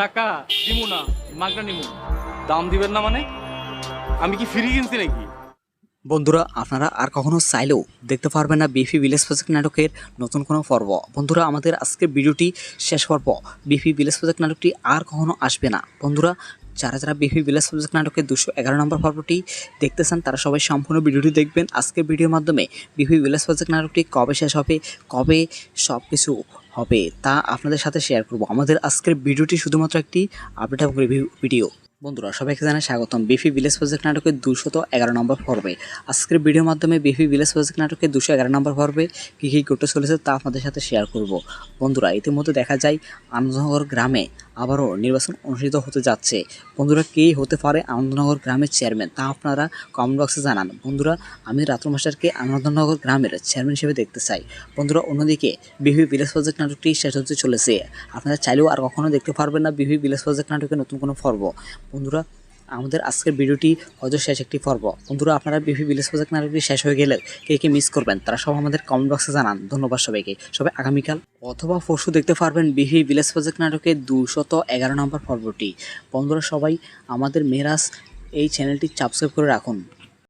টাকা দিমু না মাগনা নিমু। দাম দিবেন না মানে? আমি কি ফ্রি কিনছি নাকি? বন্ধুরা, আপনারা আর কখনো চাইলেও দেখতে পারবেন না বিফি ভিলেজ প্রজেক্ট নাটকের নতুন কোনো পর্ব। বন্ধুরা, আমাদের আজকের ভিডিওটি শেষ পর্ব বিফি ভিলেজ প্রজেক্ট নাটকটি আর কখনো আসবে না। বন্ধুরা, যারা যারা বিফি ভিলেজ প্রজেক্ট নাটকের দুশো এগারো নম্বর পর্বটি দেখতে চান তারা সবাই সম্পূর্ণ ভিডিওটি দেখবেন। আজকের ভিডিওর মাধ্যমে বিফি ভিলেজ প্রজেক্ট নাটকটি কবে শেষ হবে, কবে সব কিছু হবে তা আপনাদের সাথে শেয়ার করব। আমাদের আজকের ভিডিওটি শুধুমাত্র একটি আপডেট এবং রিভিউ ভিডিও বন্ধুরা, সবাইকে জানাই স্বাগতম। বিফি ভিলেজ প্রজেক্ট নাটকের দুশত এগারো নম্বর পর্বে। আজকের ভিডিওর মাধ্যমে বিফি ভিলেজ প্রজেক্ট নাটকের দুশো এগারো নম্বর পর্বে কী কী ঘটে চলেছে তা আপনাদের সাথে শেয়ার করব। বন্ধুরা, ইতিমধ্যে দেখা যায় আনন্দনগর গ্রামে আবারও নির্বাচন অনুষ্ঠিত হতে যাচ্ছে। বন্ধুরা, কে হতে পারে আনন্দনগর গ্রামের চেয়ারম্যান তা আপনারা কমেন্ট বক্সে জানান। বন্ধুরা, আমি রাতুল মাস্টারকে আনন্দনগর গ্রামের চেয়ারম্যান হিসেবে দেখতে চাই। বন্ধুরা, অন্যদিকে বিভি ভিলেজ প্রজেক্ট নাটকটি শেষ হতে চলেছে। আপনারা চাইলেও আর কখনও দেখতে পারবেন না বিভি ভিলেজ প্রজেক্ট নাটকের নতুন কোনো পর্ব। বন্ধুরা, আমাদের আজকের ভিডিওটি হয়তো শেষ একটি পর্ব। বন্ধুরা, আপনারা বিভি ভিলেজ প্রজেক্ট নাটকটি শেষ হয়ে গেলে কে কে মিস করবেন, তারা সব আমাদের কমেন্ট বক্সে জানান। ধন্যবাদ সবাইকে। সবাই আগামীকাল অথবা পরশু দেখতে পারবেন বিভি ভিলেজ প্রজেক্ট নাটকের দুশত এগারো নম্বর পর্বটি। বন্ধুরা, সবাই আমাদের মেরাজ এই চ্যানেলটি সাবস্ক্রাইব করে রাখুন।